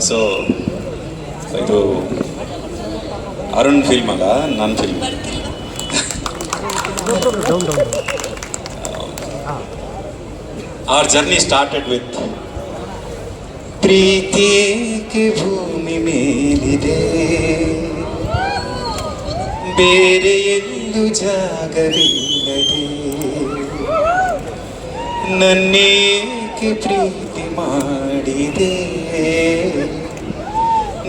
So ಇದು Arun film ಅಲ್ಲ ನನ್ನ film our journey started with ಪ್ರೀತಿಗೆ ಭೂಮಿ ಮೇಲಿದೆ? ಬೇರೆ ಎಲ್ಲೂ ಜಾಗವಿಲ್ಲದೆ. ನನ್ನೇಕೆ ಪ್ರೀತಿ ಮಾಡಿದೆ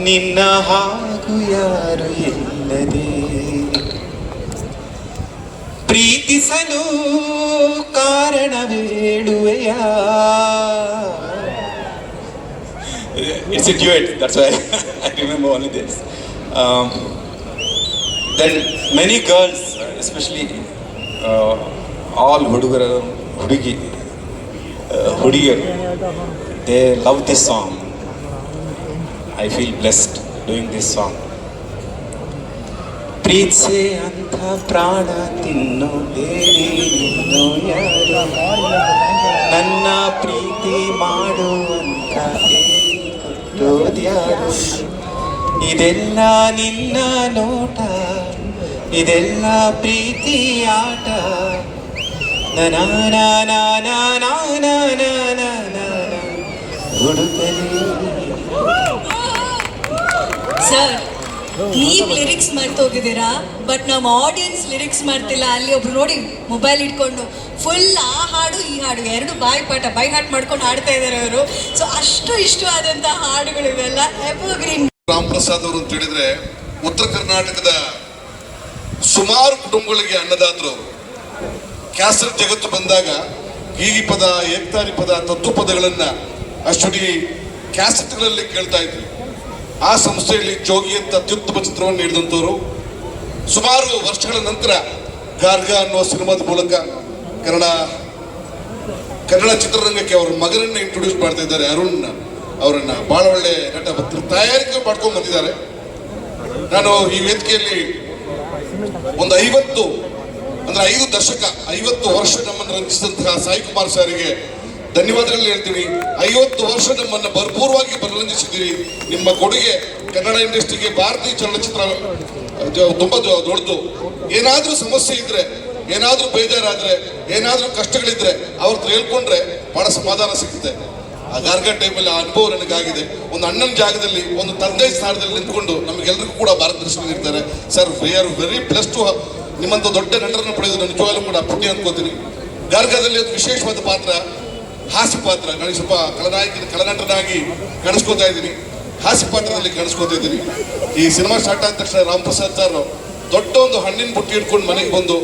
ನಿನ್ನ ಹಾಗೂ ಯಾರು ಇಲ್ಲದೆ ಪ್ರೀತಿಸಲು ಕಾರಣವೇಳುವೆಯ it's a duet that's why I remember only this then many girls especially all ಹುಡುಗರು ಹುಡುಗಿ uh, ಹುಡುಗಿಯರು they love this song I feel blessed doing this song ಪ್ರೀತ್ಸೆ ಅಂತ ಪ್ರಾಣ ತಿನ್ನೋ ಬೇರೆ ಯಾರು ನನ್ನ ಪ್ರೀತಿ ಮಾಡು ಅಂತ ಹೇಳಿಕೊಟ್ಟೋದ್ಯಾರು ಇದೆಲ್ಲ ನಿನ್ನ ನೋಟ ಇದೆಲ್ಲ ಪ್ರೀತಿ ಆಟ ಹುಡುಗಲಿ ಸರ್ ನೀವ್ ಲಿರಿಕ್ಸ್ ಮರ್ತೋಗಿದ್ದೀರಾ ಬಟ್ ನಮ್ಮ ಆಡಿಯನ್ಸ್ ಲಿರಿಕ್ಸ್ ಮಾಡ್ತಿಲ್ಲ. ಅಲ್ಲಿ ಒಬ್ರು ನೋಡಿ ಮೊಬೈಲ್ ಇಟ್ಕೊಂಡು ಫುಲ್ ಆ ಹಾಡು, ಈ ಹಾಡು, ಎರಡು ಬಾಯಿ ಪಾಠ, ಬೈ ಹಾಟ್ ಮಾಡ್ಕೊಂಡು ಹಾಡ್ತಾ ಇದ್ದಾರೆ ಅವರು. ಸೊ ಅಷ್ಟು ಇಷ್ಟವಾದಂತ ಹಾಡುಗಳು ಇವೆಲ್ಲ. ಎವರ್ಗ್ರೀನ್ ರಾಮ್ ಪ್ರಸಾದ್ ಅವರು ಅಂತ ಹೇಳಿದ್ರೆ, ಉತ್ತರ ಕರ್ನಾಟಕದ ಸುಮಾರು ಕುಟುಂಬಗಳಿಗೆ ಅನ್ನದಾತರು ಅವರು. ಕ್ಯಾಸಟ್ ಜಗತ್ತು ಬಂದಾಗ ಗೀಗಿ ಪದ ಏಕ್ತಾರಿ ಪದ ತತ್ವ ಪದಗಳನ್ನ ಅಷ್ಟುಡಿ ಕ್ಯಾಸೆಟ್ಗಳಲ್ಲಿ ಕೇಳ್ತಾ ಇದ್ವಿ. ಆ ಸಂಸ್ಥೆಯಲ್ಲಿ ಜೋಗಿ ಅಂತ ಅತ್ಯುತ್ತಮ ಚಿತ್ರವನ್ನು ನೀಡಿದಂಥವ್ರು. ಸುಮಾರು ವರ್ಷಗಳ ನಂತರ ಗಾರ್ಗ ಅನ್ನೋ ಸಿನಿಮಾದ ಮೂಲಕ ಕನ್ನಡ ಕನ್ನಡ ಚಿತ್ರರಂಗಕ್ಕೆ ಅವರ ಮಗನನ್ನ ಇಂಟ್ರೊಡ್ಯೂಸ್ ಮಾಡ್ತಾ ಇದ್ದಾರೆ. ಅರುಣ್ ಅವರನ್ನ. ಬಹಳ ಒಳ್ಳೆ ನಟ ಭಕ್ತರು ತಯಾರಿಕೆ ಮಾಡ್ಕೊಂಡು ಬಂದಿದ್ದಾರೆ. ನಾನು ಈ ವೇದಿಕೆಯಲ್ಲಿ ಒಂದು ಐವತ್ತು, ಅಂದ್ರೆ ಐದು ದಶಕ, ಐವತ್ತು ವರ್ಷ ನಮ್ಮನ್ನು ರಂಜಿಸಿದಂತಹ ಸಾಯಿ ಕುಮಾರ್ ಸಾರಿಗೆ ಧನ್ಯವಾದಗಳನ್ನ ಹೇಳ್ತೀನಿ. ಐವತ್ತು ವರ್ಷ ನಮ್ಮನ್ನ ಭರ್ಪೂರವಾಗಿ ಮನರಂಜಿಸಿದ್ದೀರಿ ನಿಮ್ಮ ಕೊಡುಗೆ ಕನ್ನಡ ಇಂಡಸ್ಟ್ರಿಗೆ ಭಾರತೀಯ ಚಲನಚಿತ್ರ ತುಂಬಾ ದೊಡ್ಡದು. ಏನಾದರೂ ಸಮಸ್ಯೆ ಇದ್ರೆ, ಏನಾದರೂ ಬೇಜಾರಾದ್ರೆ, ಏನಾದರೂ ಕಷ್ಟಗಳಿದ್ರೆ ಅವ್ರ ಹೇಳ್ಕೊಂಡ್ರೆ ಬಹಳ ಸಮಾಧಾನ ಸಿಗುತ್ತೆ. ಆ ಗಾರ್ಗ ಟೈಮಲ್ಲಿ ಆ ಅನುಭವ ನನಗಾಗಿದೆ. ಒಂದು ಅಣ್ಣನ ಜಾಗದಲ್ಲಿ, ಒಂದು ತಂದೆ ಸ್ಥಾನದಲ್ಲಿ ನಿಂತ್ಕೊಂಡು ನಮಗೆಲ್ಲರಿಗೂ ಕೂಡ ಭಾರತ ಇರ್ತಾರೆ sir we are very plus to ನಿಮ್ಮಂತ ದೊಡ್ಡ ನಟರನ್ನು ಪಡೆಯೋದು ನಾನು ನಿಜವಾಗ್ಲೂ ಕೂಡ ಪುಣ್ಯ ಅನ್ಕೋತೀನಿ ಗಾರ್ಗದಲ್ಲಿ ಒಂದು ವಿಶೇಷವಾದ ಪಾತ್ರ ಹಾಸ್ಯ ಪಾತ್ರ ನನಗೆ ಸ್ವಲ್ಪ ಕಲನಾಯಕ ಕಲನಟನಾಗಿ ಕಾಣಿಸ್ಕೋತಾ ಇದ್ದೀನಿ. ಹಾಸ್ಯ ಪಾತ್ರದಲ್ಲಿ ಕಾಣಿಸ್ಕೋತಾ ಇದ್ದೀನಿ. ಈ ಸಿನಿಮಾ ಸ್ಟಾರ್ಟ್ ಆದ ತಕ್ಷಣ ರಾಮ್ ಪ್ರಸಾದ್ ಸರ್ ದೊಡ್ಡ ಒಂದು ಹಣ್ಣಿನ ಬುಟ್ಟಿ ಇಟ್ಕೊಂಡು ಮನೆಗೆ ಬಂದು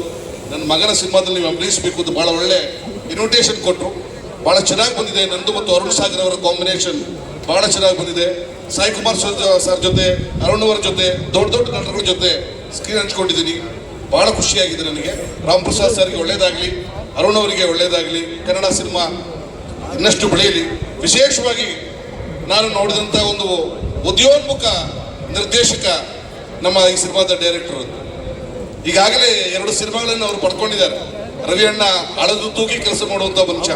ನನ್ನ ಮಗನ ಸಿನಿಮಾದಲ್ಲಿ ನೀವು ಅಭಿನಯಿಸಬೇಕು ಅಂತ ಬಹಳ ಒಳ್ಳೆ ಇನ್ವಿಟೇಷನ್ ಕೊಟ್ಟರು ಬಹಳ ಚೆನ್ನಾಗಿ ಬಂದಿದೆ. ನಂದು ಮತ್ತು ಅರುಣ್ ಸಾಗರ್ ಅವರ ಕಾಂಬಿನೇಷನ್ ಬಹಳ ಚೆನ್ನಾಗಿ ಬಂದಿದೆ. ಸಾಯಿ ಕುಮಾರ್ ಸರ್ ಜೊತೆ, ಅರುಣ್ ಅವರ ಜೊತೆ, ದೊಡ್ಡ ದೊಡ್ಡ ನಟರ ಜೊತೆ ಸ್ಕ್ರೀನ್ ಹಂಚ್ಕೊಂಡಿದ್ದೀನಿ. ಬಹಳ ಖುಷಿಯಾಗಿದೆ ನನಗೆ. ರಾಮ್ ಪ್ರಸಾದ್ ಸರ್ಗೆ ಒಳ್ಳೇದಾಗಲಿ, ಅರುಣ್ ಅವರಿಗೆ ಒಳ್ಳೇದಾಗಲಿ. ಕನ್ನಡ ಸಿನಿಮಾ ಇನ್ನಷ್ಟು ಬೆಳೆಯಲಿ. ವಿಶೇಷವಾಗಿ ನಾನು ನೋಡಿದಂಥ ಒಂದು ಉದ್ಯೋನ್ಮುಖ ನಿರ್ದೇಶಕ ನಮ್ಮ ಈ ಸಿನಿಮಾದ ಡೈರೆಕ್ಟರ್ ಈಗಾಗಲೇ ಎರಡು ಸಿನಿಮಾಗಳನ್ನು ಅವರು ಪಡ್ಕೊಂಡಿದ್ದಾರೆ. ರವಿ ಅಣ್ಣ ಅಳದು ತೂಗಿ ಕೆಲಸ ಮಾಡುವಂಥ ಮನುಷ್ಯ.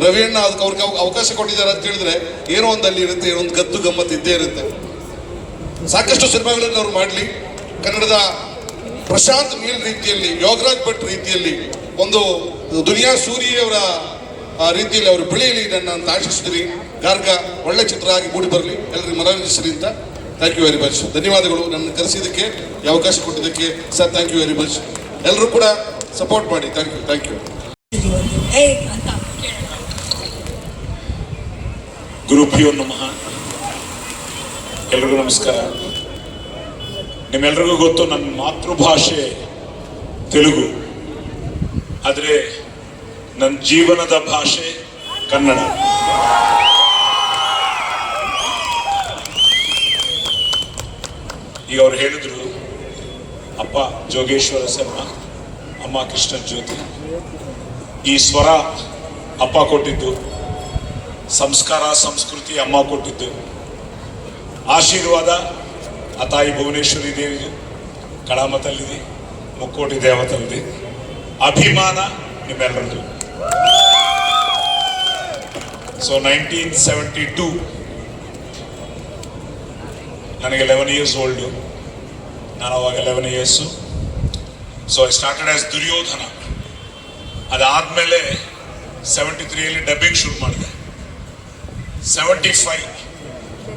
ರವಿ ಅಣ್ಣ ಅದಕ್ಕೆ ಅವ್ರಿಗೆ ಅವ- ಅವಕಾಶ ಕೊಟ್ಟಿದ್ದಾರೆ ಅಂತ ಹೇಳಿದ್ರೆ ಏನೋ ಒಂದು ಅಲ್ಲಿ ಇರುತ್ತೆ ಒಂದು ಗದ್ದು ಗಮ್ಮತ್ತು ಇದ್ದೇ ಇರುತ್ತೆ. ಸಾಕಷ್ಟು ಸಿನಿಮಾಗಳನ್ನು ಅವ್ರು ಮಾಡಲಿ. ಕನ್ನಡದ ಪ್ರಶಾಂತ್ ಮೀಲ್ ರೀತಿಯಲ್ಲಿ ಯೋಗರಾಜ್ ಭಟ್ ರೀತಿಯಲ್ಲಿ ಒಂದು ದುನಿಯಾ ಸೂರಿ ಅವರ ಆ, ರೀತಿಯಲ್ಲಿ ಅವರು ಬೆಳೆಯಲಿ ನನ್ನ ಅಂತ ಆಶಿಸಿದ್ರಿ. ಗಾರ್ಗ ಒಳ್ಳೆ ಚಿತ್ರ ಆಗಿ ಮೂಡಿ ಬರಲಿ. ಎಲ್ಲರಿಗೂ ಮನರಂಜಿಸಲಿ ಅಂತ ಥ್ಯಾಂಕ್ ಯು ವೆರಿ ಮಚ್ ಧನ್ಯವಾದಗಳು. ನನ್ನ ಕರೆಸಿದ್ದಕ್ಕೆ, ಈ ಅವಕಾಶ ಕೊಟ್ಟಿದ್ದಕ್ಕೆ sir thank you very much ಎಲ್ಲರೂ ಕೂಡ ಸಪೋರ್ಟ್ ಮಾಡಿ. ಥ್ಯಾಂಕ್ ಯು ಥ್ಯಾಂಕ್ ಯು ಗುರುಪಿಯೋ ನಮಃ. ಎಲ್ರಿಗೂ ನಮಸ್ಕಾರ. ನಿಮ್ಮೆಲ್ರಿಗೂ ಗೊತ್ತು, ನನ್ನ ಮಾತೃಭಾಷೆ ತೆಲುಗು. ಆದರೆ ನನ್ನ ಜೀವನದ ಭಾಷೆ ಕನ್ನಡ. ಈಗ ಅವ್ರು ಹೇಳಿದ್ರು, ಅಪ್ಪ ಜೋಗೇಶ್ವರ ಶರ್ಮ, ಅಮ್ಮ ಕೃಷ್ಣ ಜ್ಯೋತಿ. ಈ ಸ್ವರ ಅಪ್ಪ ಕೊಟ್ಟಿದ್ದು, ಸಂಸ್ಕಾರ ಸಂಸ್ಕೃತಿ ಅಮ್ಮ ಕೊಟ್ಟಿದ್ದು. ಆಶೀರ್ವಾದ ಆ ತಾಯಿ ಭುವನೇಶ್ವರಿ ದೇವಿ ಕಳಾಮತಲ್ಲಿದೆ, ಮುಕ್ಕೋಟಿ ದೇವತಲ್ಲಿದೆ. ಅಭಿಮಾನ ನಿಮ್ಮೆಲ್ಲರದು ಸೊ ನೈನ್ಟೀನ್ ಸೆವೆಂಟಿ ಟೂ ನನಗೆ ಲೆವೆನ್ ಇಯರ್ಸ್ ಓಲ್ಡು ನಾನು ಅವಾಗ eleven years so I started as Duryodhana ಅದಾದಮೇಲೆ ಸೆವೆಂಟಿ ತ್ರೀಯಲ್ಲಿ ಡಬ್ಬಿಂಗ್ ಶುರು ಮಾಡಿದೆ ಸೆವೆಂಟಿ ಫೈವ್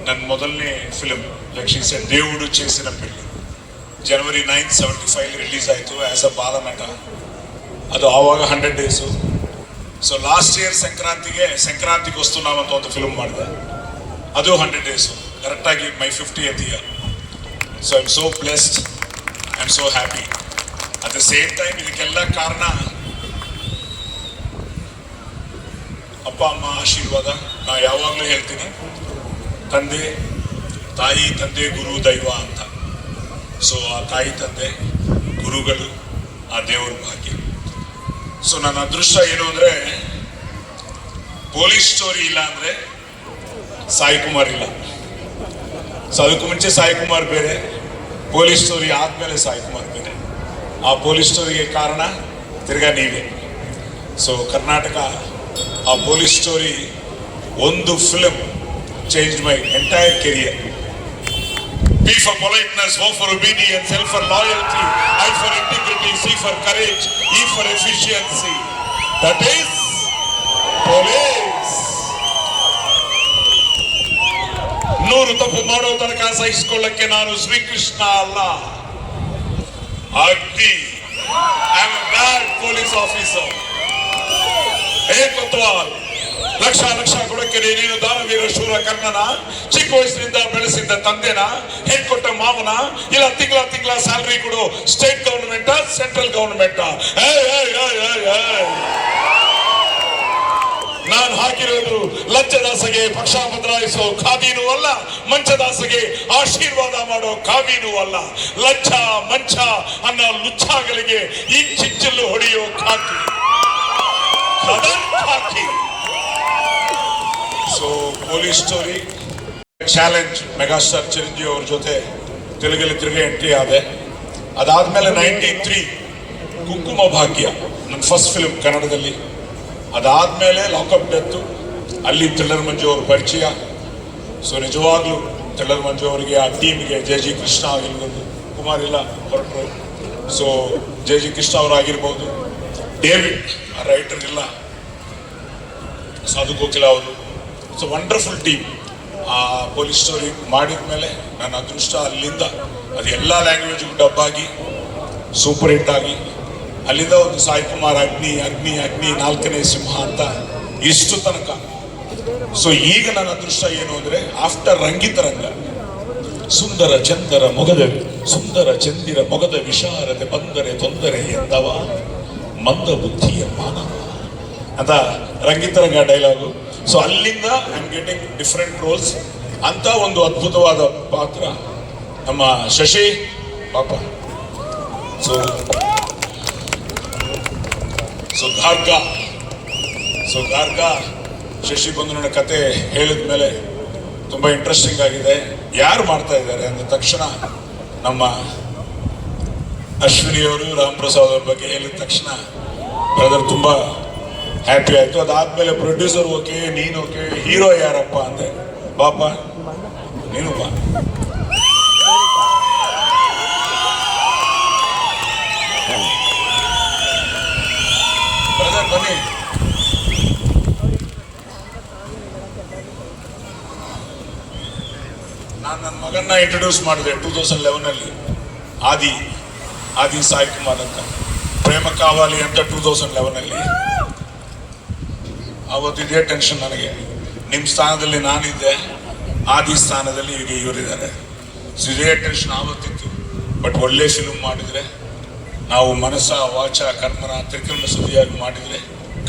ನನ್ನ ಮೊದಲನೇ ಫಿಲ್ಮ್ ಲಕ್ಷಿಸ దేవుడు చేసిన పెళ్లి ಜನವರಿ ನೈನ್ ಸೆವೆಂಟಿ ಫೈವ್ ರಿಲೀಸ್ ಆಯಿತು ಆ್ಯಸ್ ಅ ಬಾಲನಟ ಅದು ಆವಾಗ hundred days so last year ಸಂಕ್ರಾಂತಿಗೆ ಸಂಕ್ರಾಂತಿಗೆ ನಾವು ಅಂತ ಒಂದು ಫಿಲ್ಮ್ ಮಾಡಿದೆ. ಅದು ಹಂಡ್ರೆಡ್ ಡೇಸು ಕರೆಕ್ಟಾಗಿ my fiftieth year so I am so blessed I am so happy at the same time ಇದಕ್ಕೆಲ್ಲ ಕಾರಣ ಅಪ್ಪ, ಅಮ್ಮ ಆಶೀರ್ವಾದ. ನಾ ಯಾವಾಗಲೂ ಹೇಳ್ತೀನಿ, ತಂದೆ, ತಾಯಿ, ತಂದೆ, ಗುರು, ದೈವ ಅಂತ. ಸೊ ಆ ತಾಯಿ, ತಂದೆ, ಗುರುಗಳು ಆ ದೇವರು ಭಾಗ್ಯ. ಸೊ ನನ್ನ ಅದೃಷ್ಟ ಏನು ಅಂದ್ರೆ ಪೊಲೀಸ್ ಸ್ಟೋರಿ ಇಲ್ಲ ಅಂದ್ರೆ ಸಾಯಿ ಕುಮಾರ್ ಇಲ್ಲ. ಸೊ ಅದಕ್ಕೂ ಮುಂಚೆ ಸಾಯಿ ಕುಮಾರ್ ಬೇರೆ ಪೊಲೀಸ್ ಸ್ಟೋರಿ ಆದ್ಮೇಲೆ ಸಾಯಿ ಕುಮಾರ್ ಬೇರೆ. ಆ ಪೊಲೀಸ್ ಸ್ಟೋರಿಗೆ ಕಾರಣ ತಿರ್ಗಾ ನೀವೇ. ಸೊ ಕರ್ನಾಟಕ, ಆ ಪೊಲೀಸ್ ಸ್ಟೋರಿ ಒಂದು film change my entire career P for politeness, O for obedience, L for loyalty, I for integrity, C for courage, E for efficiency. That is police. ನೂರು ತಪ್ಪು ಮಾಡೋ ತನಕ ಸಹಿಸಿಕೊಳ್ಳಕ್ಕೆ ನಾನು ಶ್ರೀಕೃಷ್ಣ ಅಲ್ಲ Agni I am bad police officer hey Kotwal lakh lakh ಕೊಡಕ್ಕೆ ನೀನು ದಾನವೀರ ಶೂರ ಕರ್ಣನ, ಚಿಕ್ಕ ವಯಸ್ಸಿನಿಂದ ಬೆಳೆಸಿದ್ದ ತಂದೆನ, ಹೇಳ್ಕೊಟ್ಟ ಕೊಟ್ಟ ಮಾವನ, ಇಲ್ಲ ತಿಂಗಳ ತಿಂಗಳ ಸ್ಯಾಲರಿ ಕೊಡು. ಸ್ಟೇಟ್ ಗವರ್ನಮೆಂಟ್ ಸೆಂಟ್ರಲ್ ಗವರ್ನಮೆಂಟ್ ನಾನು ಹಾಕಿರೋದು ಲಂಚದಾಸಗೆ ಪಕ್ಷ ಬದಲಾಯಿಸೋ ಖಾದಿನೂ ಅಲ್ಲ, ಮಂಚದಾಸಗೆ ಆಶೀರ್ವಾದ ಮಾಡೋ ಕಾವಿನೂ ಅಲ್ಲ. ಲಂಚ ಮಂಚ ಅನ್ನೋ ಲುಚ್ಚಾಗಳಿಗೆ ಇಂಚಿಂಚಲು ಹೊಡೆಯೋ ಖಾಕಿ. ಖಾಕಿ. So police story challenge megastar Chiranjeevi ಅವ್ರ ಜೊತೆ ತೆಲುಗಲ್ಲಿ ತಿರುಗಿ ಎಂಟ್ರಿ ಆದೆ. ಅದಾದ್ಮೇಲೆ ನೈಂಟಿ ತ್ರೀ ಕುಂಕುಮ ಭಾಗ್ಯ ನನ್ನ ಫಸ್ಟ್ ಫಿಲ್ಮ್ ಕನ್ನಡದಲ್ಲಿ. ಅದಾದ್ಮೇಲೆ ಲಾಕಪ್ ಡೆತ್ತು ಅಲ್ಲಿ ಥ್ರಿಲ್ಲರ್ ಮಂಜು ಅವ್ರ ಪರಿಚಯ. ಸೊ ನಿಜವಾಗ್ಲೂ ಥ್ರಿಲ್ಲರ್ ಮಂಜು ಅವರಿಗೆ, ಆ ಟೀಮ್ಗೆ ಜೆ ಜಿ ಕೃಷ್ಣ ಆಗಿರ್ಬೋದು, ಕುಮಾರ್ ಇಲ್ಲ, ಹೊರಟರು. ಸೊ ಜೆ ಜಿ ಕೃಷ್ಣ ಅವರಾಗಿರ್ಬೋದು ಡೇವಿಡ್ ಆ ರೈಟರ್ ಇಲ್ಲ. ಸಾಧು ಕೋಕಿಲ ಅವರು. ಇಟ್ಸ್ ವಂಡರ್ಫುಲ್ ಟೀಮ್ ಆ ಪೊಲೀಸ್ ಸ್ಟೋರಿ ಮಾಡಿದ ಮೇಲೆ ನನ್ನ ಅದೃಷ್ಟ ಅಲ್ಲಿಂದ ಅದು ಎಲ್ಲ ಲ್ಯಾಂಗ್ವೇಜ್ಗೂ ಡಬ್ ಆಗಿ ಸೂಪರ್ ಹಿಟ್ ಆಗಿ, ಅಲ್ಲಿಂದ ಒಂದು ಸಾಯಿ ಕುಮಾರ್ ಅಗ್ನಿ ಅಗ್ನಿ ಅಗ್ನಿ ನಾಲ್ಕನೇ ಸಿಂಹ ಅಂತ ಇಷ್ಟು ತನಕ. ಸೊ ಈಗ ನನ್ನ ಅದೃಷ್ಟ ಏನು ಅಂದರೆ ಆಫ್ಟರ್ ರಂಗಿತರಂಗ ಸುಂದರ ಚಂದರ ಮೊಗದ, ಸುಂದರ ಚಂದಿರ ಮೊಗದ ವಿಶಾರದೆ ಬಂದರೆ ತೊಂದರೆ ಎಂದವ, ಮಂದ ಬುದ್ಧಿಯ ಮಾನವ ಅಂತ ರಂಗಿತರಂಗ ಡೈಲಾಗು ಸೊ ಅಲ್ಲಿಂದ I am getting different roles ಅಂತ ಒಂದು ಅದ್ಭುತವಾದ ಪಾತ್ರ ನಮ್ಮ ಶಶಿ ಪಾಪ. So so Garga. So Garga, Shashi ಬಂದು ನನ್ನ ಕತೆ ಹೇಳಿದ ಮೇಲೆ ತುಂಬ ಇಂಟ್ರೆಸ್ಟಿಂಗ್ ಆಗಿದೆ. ಯಾರು ಮಾಡ್ತಾ ಇದ್ದಾರೆ ಅಂದ ತಕ್ಷಣ ನಮ್ಮ ಅಶ್ವಿನಿಯವರು ರಾಮ್ ಪ್ರಸಾದ್ ಅವ್ರ ಬಗ್ಗೆ ಹೇಳಿದ ತಕ್ಷಣ ಬ್ರದರ್ ತುಂಬ ಹ್ಯಾಪಿ ಆಯಿತು. ಅದಾದ್ಮೇಲೆ ಪ್ರೊಡ್ಯೂಸರ್ ಓಕೆ, ನೀನು ಓಕೆ ಹೀರೋ ಯಾರಪ್ಪ ಅಂದೆ ಬಾಪ, ನೀನು ಬಾ. ಬ್ರದರ್ ಬನ್ನಿ. ನಾನು ನನ್ನ ಮಗನ್ನ ಇಂಟ್ರೊಡ್ಯೂಸ್ ಮಾಡಿದೆ ಟೂ ತೌಸಂಡ್ ಲೆವೆನಲ್ಲಿ ಆದಿ ಆದಿ ಸಾಯಿ ಕುಮಾರ್ ಅಂತ. ಪ್ರೇಮ ಕಾವಾಲಿ ಅಂತ ಟೂ ತೌಸಂಡ್ ಲೆವೆನಲ್ಲಿ ಅವತ್ತು ಇದೇ ಟೆನ್ಷನ್ ನನಗೆ. ನಿಮ್ಮ ಸ್ಥಾನದಲ್ಲಿ ನಾನಿದ್ದೆ, ಆದಿ ಸ್ಥಾನದಲ್ಲಿ ಈಗ ಇವರಿದ್ದಾರೆ. ಸೊ ಇದೇ ಟೆನ್ಷನ್ ಆವತ್ತಿತ್ತು. ಬಟ್ ಒಳ್ಳೆ ಫಿಲ್ಮ್ ಮಾಡಿದರೆ, ನಾವು ಮನಸ್ಸ, ವಾಚ, ಕರ್ಮನ ತ್ರಿಕರಣ ಸುದ್ದಿಯಾಗಿ ಮಾಡಿದರೆ,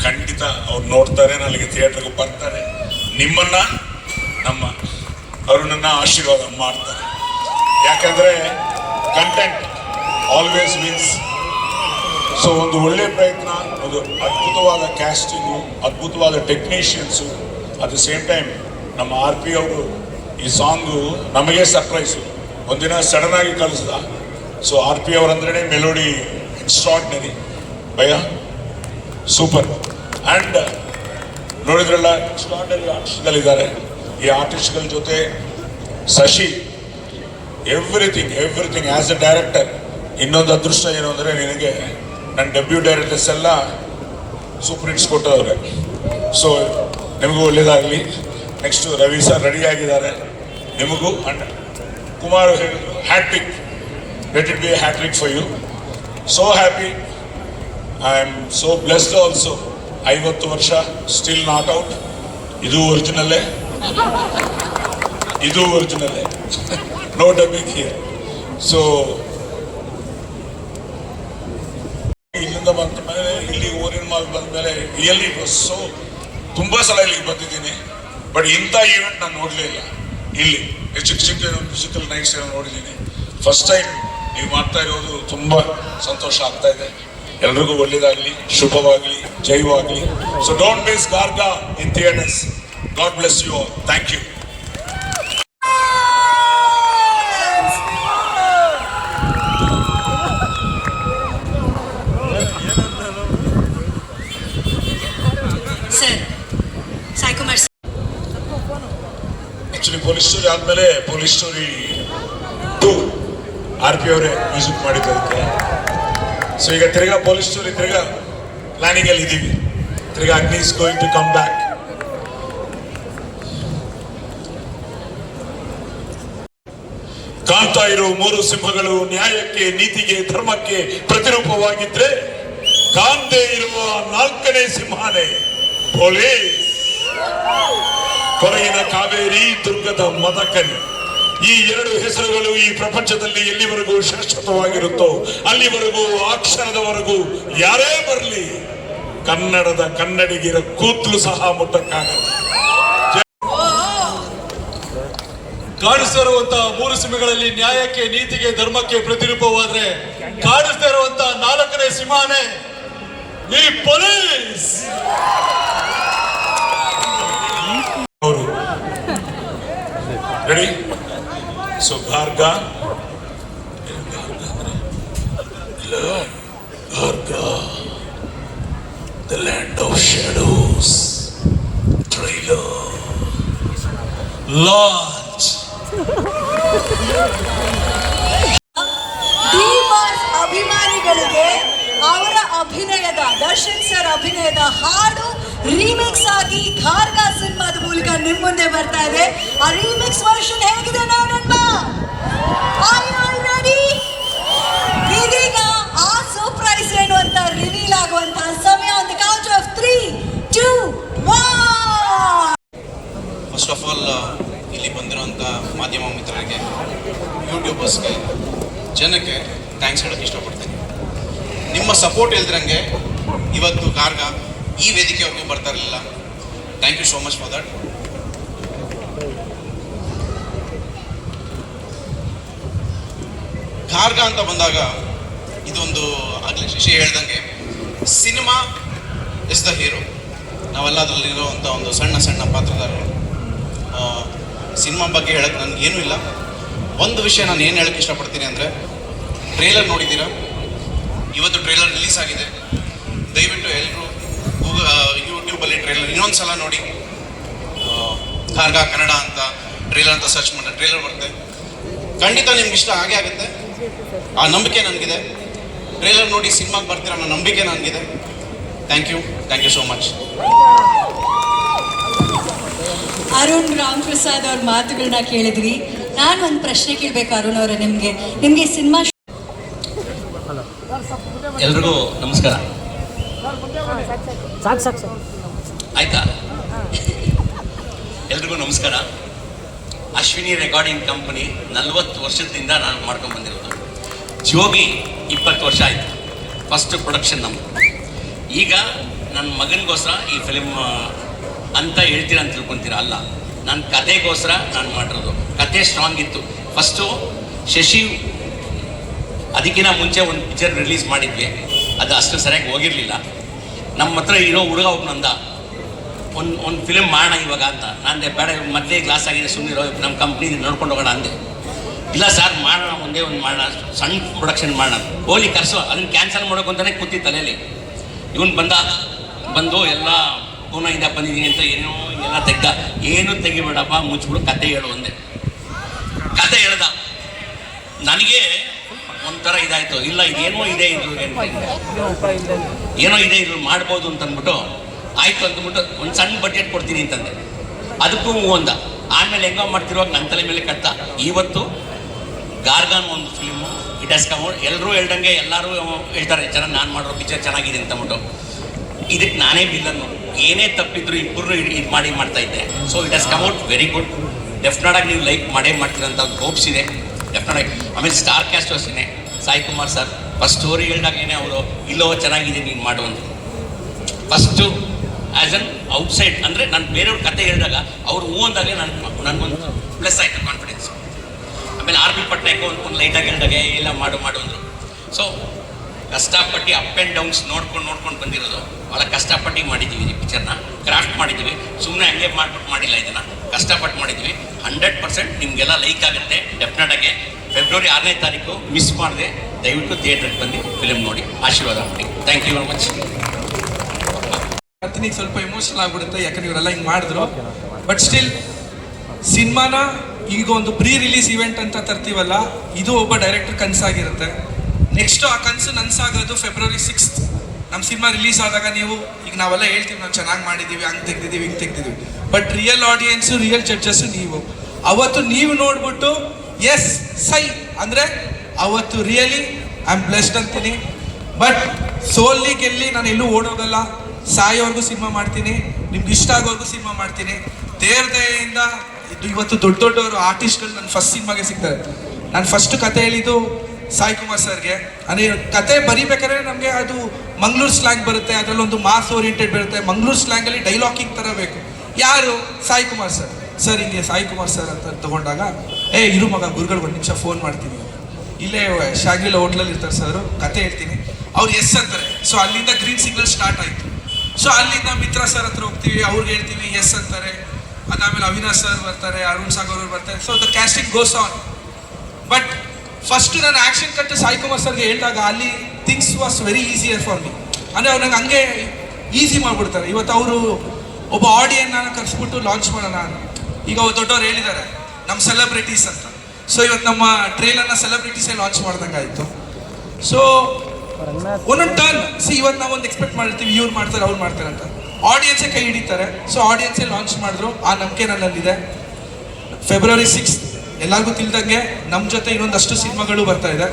ಖಂಡಿತ ಅವ್ರು ನೋಡ್ತಾರೆ ನನಗೆ ಥಿಯೇಟ್ರಿಗೆ ಬರ್ತಾರೆ. ನಿಮ್ಮನ್ನ, ನಮ್ಮ ಅರುಣನ್ನ ಆಶೀರ್ವಾದ ಮಾಡ್ತಾರೆ. ಯಾಕಂದ್ರೆ ಕಂಟೆಂಟ್ ಆಲ್ವೇಸ್ ಮೀನ್ಸ್ ಸೊ ಒಂದು ಒಳ್ಳೆ ಪ್ರಯತ್ನ, ಒಂದು ಅದ್ಭುತವಾದ ಕ್ಯಾಸ್ಟಿಂಗು ಅದ್ಭುತವಾದ technicians at the same time ನಮ್ಮ ಆರ್ ಪಿ ಅವರು ಈ ಸಾಂಗು ನಮಗೆ ಸರ್ಪ್ರೈಸು ಒಂದಿನ ಸಡನ್ ಆಗಿ ಕಳಿಸ್ದ. ಸೊ ಆರ್ ಪಿ ಅವರಂದ್ರೆ ಮೆಲೋಡಿ ಎಕ್ಸ್ಟ್ರಾಡ್ನರಿ ಭಯ? ಸೂಪರ್ ಆ್ಯಂಡ್ ನೋಡಿದ್ರಲ್ಲ ಎಕ್ಸ್ಟ್ರಾಡ್ನರಿ ಆರ್ಟಿಸ್ಟ್ಗಳಿದ್ದಾರೆ ಈ ಆರ್ಟಿಸ್ಟ್ಗಳ ಜೊತೆ Shashi everything everything as a director ಇನ್ನೊಂದು ಅದೃಷ್ಟ ಏನು ಅಂದರೆ ನಿನಗೆ ನನ್ನ ಡೆಬ್ಯೂ ಡೈರೆಕ್ಟರ್ಸ್ ಎಲ್ಲ ಸೂಪರ್ ಹಿಟ್ಸ್ ಕೊಟ್ಟವ್ರೆ ಸೊ ನಿಮಗೂ ಒಳ್ಳೇದಾಗಲಿ. ನೆಕ್ಸ್ಟ್ ರವಿ ಸರ್ ರೆಡಿ ಆಗಿದ್ದಾರೆ ನಿಮಗೂ and Kumar hat-trick let it be hat-trick for you so happy I am so blessed also ಐವತ್ತು ವರ್ಷ ಸ್ಟಿಲ್ ನಾಟ್ ಔಟ್ ಇದು ಒರಿಜಿನಲ್ಲೇ ಇದು ಒರಿಜಿನಲ್ಲೇ no dubbing here so really was so ತುಂಬ ಸಲ ಇಲ್ಲಿಗೆ ಬಂದಿದ್ದೀನಿ. ಬಟ್ ಇಂಥ ಈವೆಂಟ್ ನಾನು ನೋಡಲೇ ಇಲ್ಲ. ಇಲ್ಲಿ ಚಿಕ್ಕ ಚಿಕ್ಕ ಮ್ಯೂಸಿಕಲ್ ನೈಟ್ಸ್ ಏನೋ ನೋಡಿದ್ದೀನಿ. ಫಸ್ಟ್ ಟೈಮ್ ನೀವು ಮಾಡ್ತಾ ಇರೋದು ತುಂಬ ಸಂತೋಷ ಆಗ್ತಾ ಇದೆ. ಎಲ್ರಿಗೂ ಒಳ್ಳೆಯದಾಗಲಿ ಶುಭವಾಗಲಿ, ಜೈವಾಗಲಿ. So don't miss Garga in theatres god bless you thank you sir Sai Kumar sir actually police story ಆದ್ಮೇಲೆ police story two. R P ಅವರೇ ಮ್ಯೂಸಿಕ್ ಮಾಡಿದ್ದಕ್ಕೆ. ಸೊ ಈಗ ತಿರ್ಗಾ ಪೊಲೀಸ್ ಸ್ಟೋರಿ, ತಿರ್ಗಾ ಪ್ಲಾನಿಂಗ್ ಅಲ್ಲಿ ಇದೀವಿ. ತಿರ್ಗಾ Agni is going to come back ಕಾಣ್ತಾ ಇರೋ ಮೂರು ಸಿಂಹಗಳು ನ್ಯಾಯಕ್ಕೆ, ನೀತಿಗೆ, ಧರ್ಮಕ್ಕೆ ಪ್ರತಿರೂಪವಾಗಿದ್ರೆ ಕಾಂತೆ ಇರುವ ನಾಲ್ಕನೇ ಸಿಂಹನೇ ಪೊಲೀಸ್ ಕೊರಗಿನ ಕಾವೇರಿ, ದುರ್ಗದ ಮದಕರಿ. ಈ ಎರಡು ಹೆಸರುಗಳು ಈ ಪ್ರಪಂಚದಲ್ಲಿ ಎಲ್ಲಿವರೆಗೂ ಶಾಶ್ವತವಾಗಿರುತ್ತೋ, ಅಲ್ಲಿವರೆಗೂ ಆ ಕ್ಷಣದವರೆಗೂ ಯಾರೇ ಬರಲಿ, ಕನ್ನಡದ ಕನ್ನಡಿಗರ ಕೂತ್ಲು ಸಹ ಮುಟ್ಟಕ್ಕಾಗಲ್ಲ. ಕಾಣಿಸ್ತಾ ಮೂರು ಸಿಂಹಗಳಲ್ಲಿ ನ್ಯಾಯಕ್ಕೆ, ನೀತಿಗೆ, ಧರ್ಮಕ್ಕೆ ಪ್ರತಿರೂಪವಾದ್ರೆ ಕಾಣಿಸ್ತಾ ಇರುವಂತಹ ನಾಲ್ಕನೇ ಸಿಂಹನೇ ಈ police! Ready so Garga Garga the land of shadows trailer launch ಡಿಮಾಸ್ ಅಭಿಮಾನಿಗಳಿಗೆ ಅವರ ಅಭಿನಯದ ದರ್ಶನ್ ಸರ್ ಅಭಿನಯದ ಹಾಡು ರೀಮಿಕ್ಸ್ ಆಗಿ ಖಾರ್ಗ ಸಿನಿಮಾದ ಮೂಲಕ ನಿಮ್ ಮುಂದೆ ಬರ್ತಾ ಇದೆ. ಆ ರೀಮಿಕ್ಸ್ ವರ್ಷನ್ ಹೇಗಿದೆ ನೋಡೋಣ ಇದೀಗ ಆ ಸರ್ಪ್ರೈಸ್ ಏನು ಅಂತ ರಿವೀಲ್ ಆಗುವಂತಹ ಸಮಯ ಒಂದು count of three two first of all ಇಲ್ಲಿ ಬಂದಿರುವಂಥ ಮಾಧ್ಯಮ ಮಿತ್ರರಿಗೆ ಯೂಟ್ಯೂಬರ್ಸ್ಗೆ ಜನಕ್ಕೆ ಥ್ಯಾಂಕ್ಸ್ ಹೇಳೋಕ್ಕೆ ಇಷ್ಟಪಡ್ತೀನಿ. ನಿಮ್ಮ ಸಪೋರ್ಟ್ ಇಲ್ದ್ರಂಗೆ ಇವತ್ತು ಕಾರ್ಗ ಈ ವೇದಿಕೆವರೆಗೂ ಬರ್ತಾ ಇರಲಿಲ್ಲ thank so much much that. Garga ಅಂತ ಬಂದಾಗ ಇದೊಂದು ಆಗಲೇ ಶಶಿ ಹೇಳ್ದಂಗೆ ಸಿನಿಮಾ ಇಸ್ ದ ಹೀರೋ ನಾವೆಲ್ಲ ಅದರಲ್ಲಿರುವಂಥ ಒಂದು ಸಣ್ಣ ಸಣ್ಣ ಪಾತ್ರದಾರರು ಸಿನಿಮಾ ಬಗ್ಗೆ ಹೇಳಕ್ಕೆ ನನಗೇನೂ ಇಲ್ಲ. ಒಂದು ವಿಷಯ ನಾನು ಏನು ಹೇಳಕ್ಕೆ ಇಷ್ಟಪಡ್ತೀನಿ ಅಂದರೆ ಟ್ರೇಲರ್ ನೋಡಿದ್ದೀರಾ? ಇವತ್ತು ಟ್ರೇಲರ್ ರಿಲೀಸ್ ಆಗಿದೆ. ದಯವಿಟ್ಟು ಎಲ್ಲರೂ ಗೂಗಲ್ ಯೂಟ್ಯೂಬಲ್ಲಿ ಟ್ರೇಲರ್ ಇನ್ನೊಂದು ಸಲ ನೋಡಿ. ಖಾರ್ಗ ಕಾರ್ಗ ಕನ್ನಡ ಅಂತ ಟ್ರೇಲರ್ ಅಂತ ಸರ್ಚ್ ಮಾಡಿ ಟ್ರೇಲರ್ ಬರುತ್ತೆ. ಖಂಡಿತ ನಿಮ್ಗೆ ಇಷ್ಟ ಆಗೇ ಆಗುತ್ತೆ. ಆ ನಂಬಿಕೆ ನನಗಿದೆ. ಟ್ರೇಲರ್ ನೋಡಿ ಸಿನಿಮಾಗೆ ಬರ್ತೀರ ಅನ್ನೋ ನಂಬಿಕೆ ನನಗಿದೆ. Thank you thank you so much Arun Ram Prasad ಅವ್ರ ಮಾತುಗಳನ್ನ ಕೇಳಿದ್ವಿ ನಾನು ಒಂದು ಪ್ರಶ್ನೆ ಕೇಳಬೇಕು ಅರುಣ್ ಅವರೇ ನಿಮಗೆ. ನಿಮಗೆ ಸಿನಿಮಾ ಎಲ್ರಿಗೂ ನಮಸ್ಕಾರ. ಸಾಕು ಸಾಕು ಸಾಕು. ಆಯ್ತಾ? ಎಲ್ರಿಗೂ ನಮಸ್ಕಾರ. ಅಶ್ವಿನಿ ರೆಕಾರ್ಡಿಂಗ್ ಕಂಪನಿ ನಲ್ವತ್ತು ವರ್ಷದಿಂದ ನಾನು ಮಾಡ್ಕೊಂಡು ಬಂದಿರೋದು. ಜೋಗಿ ಇಪ್ಪತ್ತು ವರ್ಷ ಆಯಿತು. ಫಸ್ಟ್ ಪ್ರೊಡಕ್ಷನ್ ನಮ್ಮ ಈಗ ನನ್ನ ಮಗನಿಗೋಸ್ಕರ ಈ ಫಿಲಿಮ್ ಅಂತ ಹೇಳ್ತೀರ ಅಂತ ತಿಳ್ಕೊತೀರ? ಅಲ್ಲ. ನನ್ನ ಕತೆಗೋಸ್ಕರ ನಾನು ಮಾಡಿರೋದು. ಕತೆ ಸ್ಟ್ರಾಂಗ್ ಇತ್ತು. ಫಸ್ಟು ಶಶಿ ಅದಕ್ಕಿಂತ ಮುಂಚೆ ಒಂದು ಪಿಕ್ಚರ್ ರಿಲೀಸ್ ಮಾಡಿದ್ವಿ. ಅದು ಅಷ್ಟು ಸರಿಯಾಗಿ ಹೋಗಿರಲಿಲ್ಲ. ನಮ್ಮ ಹತ್ರ ಇರೋ ಹುಡುಗ ಒಬ್ಬನಂದ ಒಂದು ಒಂದು ಫಿಲಿಮ್ ಮಾಡೋಣ ಇವಾಗ ಅಂತ. ನಾನು ಬೇಡ ಮೊದಲೇ ಗ್ಲಾಸ್ ಆಗಿದೆ ಸುಮ್ಮನಿರೋ ನಮ್ಮ ಕಂಪ್ನಿ ನೋಡ್ಕೊಂಡು ಹೋಗೋಣ ಅಂದೆ. ಇಲ್ಲ ಸರ್ ಮಾಡೋಣ, ಒಂದೇ ಒಂದು ಮಾಡೋಣ, ಸಣ್ಣ ಪ್ರೊಡಕ್ಷನ್ ಮಾಡೋಣ. ಹೋಲಿ ಕರ್ಸು. ಅದನ್ನು ಕ್ಯಾನ್ಸಲ್ ಮಾಡೋಕೆ ಅಂತಲೇ ಕೂತಿ ತಲೆಯಲ್ಲಿ ಇವನು ಬಂದ, ಬಂದು ಎಲ್ಲ ಪೂನಾಯಿಂದ ಬಂದಿದ್ದೀನಿ ಅಂತ ಏನೋ ಎಲ್ಲ ತೆಗ್ದ. ಏನು ತೆಗಿಬೇಡಪ್ಪ ಮುಚ್ಚಿಬಿಡು ಕತೆ ಹೇಳು ಒಂದೆ ಕತೆ ಹೇಳ್ದ. ನನಗೆ ಒಂಥರ ಇದಾಯಿತು. ಇಲ್ಲ, ಇದೇನೋ ಇದೆ ಇದ್ರು ಏನೋ ಇದೆ ಇದ್ರು ಮಾಡ್ಬೋದು ಅಂತ ಅಂದ್ಬಿಟ್ಟು ಆಯ್ತು ಅಂದ್ಬಿಟ್ಟು ಒಂದು ಸಣ್ಣ ಬಡ್ಜೆಟ್ ಕೊಡ್ತೀನಿ ಅಂತಂದೆ. ಅದಕ್ಕೂ ಒಂದ ಆಮೇಲೆ ಹೆಂಗೋ ಮಾಡ್ತಿರುವಾಗ ನನ್ನ ತಲೆ ಮೇಲೆ ಕಟ್ಟ. ಇವತ್ತು ಗಾರ್ಗಾನ್ ಒಂದು ಫಿಲ್ಮು ಕಮ್ ಎಲ್ಲರೂ ಹೇಳ್ದಂಗೆ ಎಲ್ಲರೂ ಹೇಳ್ತಾರೆ ಚೆನ್ನಾಗಿ ನಾನು ಮಾಡಿರೋ ಪಿಕ್ಚರ್ ಚೆನ್ನಾಗಿದೆ ಅಂತ ಅಂದ್ಬಿಟ್ಟು. ಇದಕ್ಕೆ ನಾನೇ ಬಿಲ್ಲನ್ನು ಏನೇ ತಪ್ಪಿದ್ರು ಇಬ್ಬರು ಇದು ಮಾಡಿ ಮಾಡ್ತಾ ಇದ್ದೆ. So it has come very good definite ಆಗಿ ನೀವು ಲೈಕ್ ಮಾಡೇ ಮಾಡ್ತೀರಂತ ಹೋಪ್ಸ್ ಇದೆ. ಆಗಿ. ಆಮೇಲೆ ಸ್ಟಾರ್ ಕ್ಯಾಸ್ಟ್ ಅಷ್ಟೇ. Sai Kumar sir first story ಹೇಳಿದಾಗೇನೆ ಅವರು, ಇಲ್ಲೋ, ಚೆನ್ನಾಗಿದೆ, ನೀನು ಮಾಡು ಅಂತ. ಫಸ್ಟು ಆ್ಯಸ್ ಅನ್ ಔಟ್ಸೈಡ್ ಅಂದರೆ ನಾನು ಬೇರೆಯವ್ರ ಕತೆ ಹೇಳಿದಾಗ ಅವ್ರು ಹೂ ಅಂದಾಗ ನನ್ನ ನನಗೊಂದು ಪ್ಲಸ್ ಆಯಿತು ಕಾನ್ಫಿಡೆನ್ಸ್ ಆಮೇಲೆ ಆರ್ ಬಿ ಪಟ್ನಾಯಕ್ ಒಂದು ಒಂದು ಲೈಟಾಗಿ ಹೇಳಿದಾಗ ಎಲ್ಲ ಮಾಡು ಮಾಡು, ಅಂದರು. ಸೊ ಕಷ್ಟಪಟ್ಟು ಅಪ್ ಆ್ಯಂಡ್ ಡೌನ್ಸ್ ನೋಡ್ಕೊಂಡು ನೋಡ್ಕೊಂಡು ಬಂದಿರೋದು. ಭಾಳ ಕಷ್ಟಪಟ್ಟು ಮಾಡಿದ್ದೀವಿ ಈ ಪಿಕ್ಚರ್ನ ಕ್ರಾಫ್ಟ್ ಮಾಡಿದ್ದೀವಿ. ಸುಮ್ಮನೆ ಹಂಗೆ ಮಾಡ್ಬಿಟ್ಟು ಮಾಡಿಲ್ಲ ಇದನ್ನು. ಕಷ್ಟಪಟ್ಟು ಮಾಡಿದ್ದೀವಿ. ಹಂಡ್ರೆಡ್ ಪರ್ಸೆಂಟ್ ನಿಮಗೆಲ್ಲ ಲೈಕ್ ಆಗುತ್ತೆ. ಡೆಫಿನೆಟಾಗಿ ಫೆಬ್ರವರಿ ಆರನೇ ತಾರೀಕು ಮಿಸ್ ಮಾಡಿದೆ. ದಯವಿಟ್ಟು ಥಿಯೇಟ್ರಿಗೆ ಬಂದು ಫಿಲಮ್ ನೋಡಿ. ಆಶೀರ್ವಾದ ಮಾಡಿ. ಥ್ಯಾಂಕ್ ಯು ವೆರಿ ಮಚ್ ಬರ್ತೀನಿ ಸ್ವಲ್ಪ ಎಮೋಷನಲ್ ಆಗ್ಬಿಡುತ್ತೆ, ಯಾಕಂದ್ರೆ ಇವರೆಲ್ಲ ಹಿಂಗೆ ಮಾಡಿದ್ರು. ಬಟ್ ಸ್ಟಿಲ್ ಸಿನಿಮಾನ ಈಗ ಒಂದು ಪ್ರೀ ರಿಲೀಸ್ ಇವೆಂಟ್ ಅಂತ ತರ್ತೀವಲ್ಲ, ಇದು ಒಬ್ಬ ಡೈರೆಕ್ಟರ್ ಕನಸಾಗಿರುತ್ತೆ. ನೆಕ್ಸ್ಟ್ ಆ ಕನಸು ನನ್ಸಾಗೋದು ಫೆಬ್ರವರಿ ಸಿಕ್ಸ್ತ್ ನಮ್ಮ ಸಿನಿಮಾ ರಿಲೀಸ್ ಆದಾಗ ನೀವು, ಈಗ ನಾವೆಲ್ಲ ಹೇಳ್ತೀವಿ, ನಾವು ಚೆನ್ನಾಗಿ ಮಾಡಿದ್ದೀವಿ ಹಂಗೆ ತೆಗ್ದಿದ್ದೀವಿ ಹಿಂಗೆ ತೆಗ್ದಿದ್ದೀವಿ but real audience real judges ನೀವು. ಅವತ್ತು ನೀವು ನೋಡ್ಬಿಟ್ಟು ಎಸ್ ಸೈ. ಅಂದರೆ, ಅವತ್ತು ರಿಯಲಿ ಐ ಆಮ್ ಬ್ಲೆಸ್ಡ್ ಅಂತೀನಿ. ಬಟ್ ಸೋಲ್ಲಿ ಗೆಲ್ಲಿ, ನಾನು ಎಲ್ಲೂ ಓಡೋಗಲ್ಲ. ಸಾಯೋವರೆಗೂ ಸಿನಿಮಾ ಮಾಡ್ತೀನಿ ನಿಮ್ಗೆ ಇಷ್ಟ ಆಗೋವರೆಗೂ ಸಿನಿಮಾ ಮಾಡ್ತೀನಿ. ದೇವ್ರ ದಯೆಯಿಂದ ಇದು ಇವತ್ತು ದೊಡ್ಡ ದೊಡ್ಡವರು ಆರ್ಟಿಸ್ಟ್ಗಳು ನನ್ನ ಫಸ್ಟ್ ಸಿನಿಮಾಗೆ ಸಿಗ್ತಾರೆ. ನಾನು ಫಸ್ಟ್ ಕತೆ ಹೇಳಿದ್ದು ಸಾಯಿ ಕುಮಾರ್ ಸರ್ಗೆ. ಅಂದರೆ ಕತೆ ಬರಿಬೇಕಾದ್ರೆ ನಮಗೆ ಅದು ಮಂಗ್ಳೂರು ಸ್ಲ್ಯಾಂಗ್ ಬರುತ್ತೆ ಅದರಲ್ಲೊಂದು ಮಾಸ್ ಓರಿಯೆಂಟೆಡ್ ಬರುತ್ತೆ. ಮಂಗ್ಳೂರು ಸ್ಲ್ಯಾಂಗಲ್ಲಿ ಡೈಲಾಗಿಂಗ್ ಥರ ಬೇಕು. ಯಾರು? ಸಾಯಿ ಕುಮಾರ್ ಸರ್. ಸರ್, ಹಿಂಗೆ ಸಾಯಿ ಕುಮಾರ್ ಸರ್ ಅಂತ ತಗೊಂಡಾಗ, ಏ, ಇರು ಮಗ ಗುರುಗಳು ಒಂದು ನಿಮಿಷ ಫೋನ್ ಮಾಡ್ತೀನಿ. ಇಲ್ಲೇ, ಶಾಗ್ರಿಲ ಹೋಟ್ಲಲ್ಲಿ ಇರ್ತಾರೆ ಸರ್ ಕತೆ ಹೇಳ್ತೀನಿ. ಅವ್ರು ಎಸ್ ಅಂತಾರೆ. ಸೊ ಅಲ್ಲಿಂದ ಗ್ರೀನ್ ಸಿಗ್ನಲ್ ಸ್ಟಾರ್ಟ್ ಆಯಿತು. ಸೊ ಅಲ್ಲಿಂದ ಮಿತ್ರ ಸರ್ ಹತ್ರ ಹೋಗ್ತೀವಿ, ಅವ್ರಿಗೆ ಹೇಳ್ತೀವಿ ಎಸ್ ಅಂತಾರೆ. ಅದಾದ್ಮೇಲೆ ಅವಿನಾಶ್ ಸರ್ ಬರ್ತಾರೆ, ಅರುಣ್ ಸಾಗರ್ ಅವ್ರು ಬರ್ತಾರೆ. So the casting goes on but first ನಾನು ಆ್ಯಕ್ಷನ್ ಕಟ್ಟು ಸಾಯಿ ಕುಮಾರ್ ಸರ್ಗೆ ಹೇಳಿದಾಗ ಅಲ್ಲಿ things was very easier for me ಅಂದರೆ ಅವ್ರು ನಂಗೆ ಹಂಗೆ ಈಸಿ ಮಾಡಿಬಿಡ್ತಾರೆ. ಇವತ್ತು ಅವರು ಒಬ್ಬ ಆಡಿಯನ್ನ ಕರೆಸ್ಬಿಟ್ಟು ಲಾಂಚ್ ಮಾಡೋಣ ಈಗ ದೊಡ್ಡವ್ರು ಹೇಳಿದ್ದಾರೆ ನಮ್ಮ ಸೆಲೆಬ್ರಿಟೀಸ್ ಅಂತ. ಸೊ ಇವತ್ತು ನಮ್ಮ ಟ್ರೇಲರ್ನ ಸೆಲೆಬ್ರಿಟೀಸೇ ಲಾಂಚ್ ಮಾಡ್ದಂಗೆ ಆಯಿತು ಸೊ ಒಂದೊಂದು ಟರ್ನ್ ಸಿ ಇವತ್ತು ನಾವು ಒಂದು ಎಕ್ಸ್ಪೆಕ್ಟ್ ಮಾಡಿರ್ತೀವಿ, ಇವ್ರು ಮಾಡ್ತಾರೆ, ಅವ್ರು ಮಾಡ್ತಾರೆ ಅಂತ. ಆಡಿಯನ್ಸೇ ಕೈ ಹಿಡಿತಾರೆ. ಸೊ ಆಡಿಯನ್ಸೇ ಲಾಂಚ್ ಮಾಡಿದ್ರು. ಆ ನಂಬಿಕೆ ನನ್ನಲ್ಲಿದೆ. ಫೆಬ್ರವರಿ ಸಿಕ್ಸ್ ಎಲ್ಲರಿಗೂ ತಿಳಿದಂಗೆ ನಮ್ಮ ಜೊತೆ ಇನ್ನೊಂದಷ್ಟು ಸಿನಿಮಾಗಳು ಬರ್ತಾ ಇದೆ.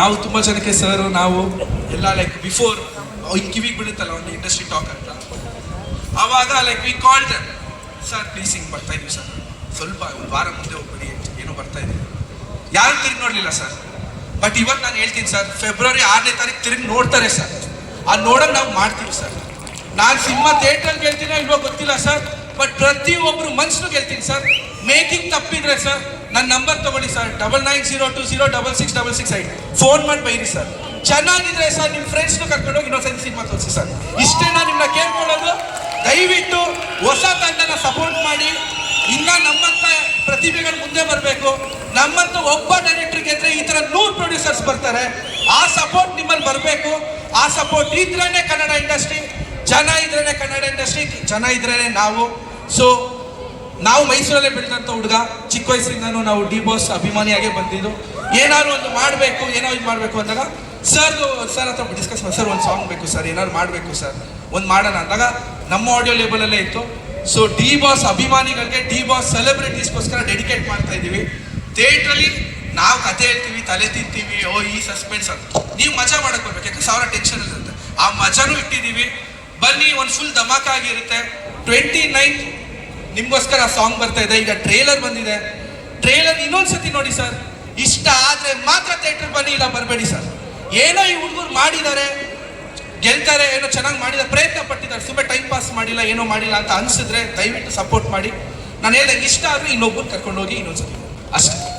ನಾವು ತುಂಬ ಜನಕ್ಕೆ ಸರ್, ನಾವು ಎಲ್ಲ ಲೈಕ್ ಬಿಫೋರ್ ಹಿಂಗೆ ಕಿವಿಗೆ ಬೀಳುತ್ತಲ್ಲ, ಒಂದು ಇಂಡಸ್ಟ್ರಿ ಟಾಕ್ ಅಂತ. ಆವಾಗ like we called sir please ಹಿಂಗೆ ಬರ್ತಾ ಇದೀವಿ ಸರ್ ಸ್ವಲ್ಪ ವಾರ ಮುಂದೆ ಹೋಗ್ಬಿಡಿ, ಏನೋ ಬರ್ತಾ ಇದೆ. ಯಾರು ತಿರುಗಿ ನೋಡಲಿಲ್ಲ ಸರ್ ಬಟ್ ಇವತ್ತು ನಾನು ಹೇಳ್ತೀನಿ ಸರ್ ಫೆಬ್ರವರಿ ಆರನೇ ತಾರೀಕು ತಿರುಗಿ ನೋಡ್ತಾರೆ ಸರ್ ಆ ನೋಡೋಕೆ ನಾವು ಮಾಡ್ತೀವಿ ಸರ್ ನಾನು ಸಿನಿಮಾ ಥಿಯೇಟ್ರಲ್ಲಿ ಗೆಲ್ತೀನೋ ಇಲ್ವೋ ಗೊತ್ತಿಲ್ಲ ಸರ್ ಬಟ್ ಪ್ರತಿಯೊಬ್ಬರು ಮನಸ್ಸು ಗೆಲ್ತೀನಿ ಸರ್ ಮೇಕಿಂಗ್ ತಪ್ಪಿದ್ರೆ ಸರ್ ನನ್ನ ನಂಬರ್ ತಗೊಳ್ಳಿ sir double nine zero two zero double six double six eight phone ಮಾಡಿ ಬೈರಿ ಸರ್ ಚೆನ್ನಾಗಿದ್ರೆ ಸರ್ ನಿಮ್ಮ ಫ್ರೆಂಡ್ಸ್ನು ಕರ್ಕೊಂಡೋಗಿ ಇನ್ನೊಂದ್ಸತಿ ಸಿನಿಮಾ ತೋರಿಸಿ ಸರ್ ಇಷ್ಟೇ ನಾನು ನಿಮ್ಮನ್ನ ಕೇಳ್ಕೊಳ್ಳೋದು. ದಯವಿಟ್ಟು ಹೊಸ ತಂಡನ ಸಪೋರ್ಟ್ ಮಾಡಿ. ಇನ್ನ ನಮ್ಮಂತ ಪ್ರತಿಭೆಗಳು ಮುಂದೆ ಬರಬೇಕು. ನಮ್ಮಂತ ಒಬ್ಬ ಡೈರೆಕ್ಟರ್ ಗೆದ್ರೆ ಈ ತರ ನೂರು ಪ್ರೊಡ್ಯೂಸರ್ಸ್ ಬರ್ತಾರೆ. ಆ ಸಪೋರ್ಟ್ ನಿಮ್ಮಲ್ಲಿ ಬರಬೇಕು. ಆ ಸಪೋರ್ಟ್ ಇದ್ರೇನೆ ಕನ್ನಡ ಇಂಡಸ್ಟ್ರಿ ಜನ ಇದ್ರೇನೆ ಕನ್ನಡ ಇಂಡಸ್ಟ್ರಿ ಜನ ಇದ್ರೇನೆ ನಾವು. ಸೊ ನಾವು ಮೈಸೂರಲ್ಲೇ ಬೆಳೆದಂಥ ಹುಡುಗ, ಚಿಕ್ಕ ವಯಸ್ಸಿಂದನೂ ನಾವು ಡಿ ಬಾಸ್ ಅಭಿಮಾನಿಯಾಗೆ ಬಂದಿದ್ದು. ಏನಾದ್ರು ಒಂದು ಮಾಡಬೇಕು, ಏನೋ ಇದು ಮಾಡಬೇಕು ಅಂದಾಗ ಸರ್ ಸರ್ ಹತ್ರ ಡಿಸ್ಕಸ್ ಮಾಡಿ ಸರ್, ಒಂದು ಸಾಂಗ್ ಬೇಕು, ಸರ್, ಏನಾದ್ರು ಮಾಡಬೇಕು, ಸರ್. ಒಂದು ಮಾಡೋಣ ಅಂದಾಗ, ನಮ್ಮ ಆಡಿಯೋ ಲೇಬಲಲ್ಲೇ ಇತ್ತು. ಸೊ ಡಿ ಬಾಸ್ ಅಭಿಮಾನಿಗಳಿಗೆ ಡಿ ಬಾಸ್ ಸೆಲೆಬ್ರಿಟೀಸ್ಗೋಸ್ಕರ ಡೆಡಿಕೇಟ್ ಮಾಡ್ತಾ ಇದ್ದೀವಿ. ಥಿಯೇಟ್ರಲ್ಲಿ ನಾವು ಕತೆ ಹೇಳ್ತೀವಿ, ತಲೆ ತಿಂತೀವಿ, ಓ, ಈ ಸಸ್ಪೆನ್ಸ್ ಅಂತ. ನೀವು ಮಜಾ ಮಾಡಕ್ ಬರ್ಬೇಕು ಸಾವಿರ ಟೆನ್ಷನ್ ಇರುತ್ತೆ. ಆ ಮಜಾನೂ ಇಟ್ಟಿದ್ದೀವಿ. ಬನ್ನಿ, ಒಂದು ಫುಲ್ ಧಮಾಕ ಆಗಿರುತ್ತೆ. ಟ್ವೆಂಟಿ ನೈನ್ ನಿಮ್ಗೋಸ್ಕರ ಸಾಂಗ್ ಬರ್ತಾ ಇದೆ. ಈಗ ಟ್ರೇಲರ್ ಬಂದಿದೆ. ಟ್ರೇಲರ್ ಇನ್ನೊಂದ್ಸತಿ ನೋಡಿ ಸರ್ ಇಷ್ಟ ಆದರೆ ಮಾತ್ರ ಥಿಯೇಟರ್ ಬನ್ನಿ, ಇಲ್ಲ ಬರಬೇಡಿ ಸರ್ ಏನೋ ಈ ಹುಡುಗರು ಮಾಡಿದ್ದಾರೆ. ಗೆಲ್ತಾರೆ ಏನೋ ಚೆನ್ನಾಗಿ ಮಾಡಿದ ಪ್ರಯತ್ನ ಪಟ್ಟಿದ್ದಾರೆ. ಸುಮ್ಮನೆ ಟೈಮ್ ಪಾಸ್ ಮಾಡಿಲ್ಲ, ಏನೋ ಮಾಡಿಲ್ಲ ಅಂತ ಅನ್ಸಿದ್ರೆ ದಯವಿಟ್ಟು ಸಪೋರ್ಟ್ ಮಾಡಿ. ನಾನು ಹೇಳಿದೆ, ಇಷ್ಟ ಆದ್ರೆ ಇನ್ನೊಬ್ಬರು ಕರ್ಕೊಂಡೋಗಿ ಇನ್ನೊಂದ್ಸತಿ. ಅಷ್ಟೇ.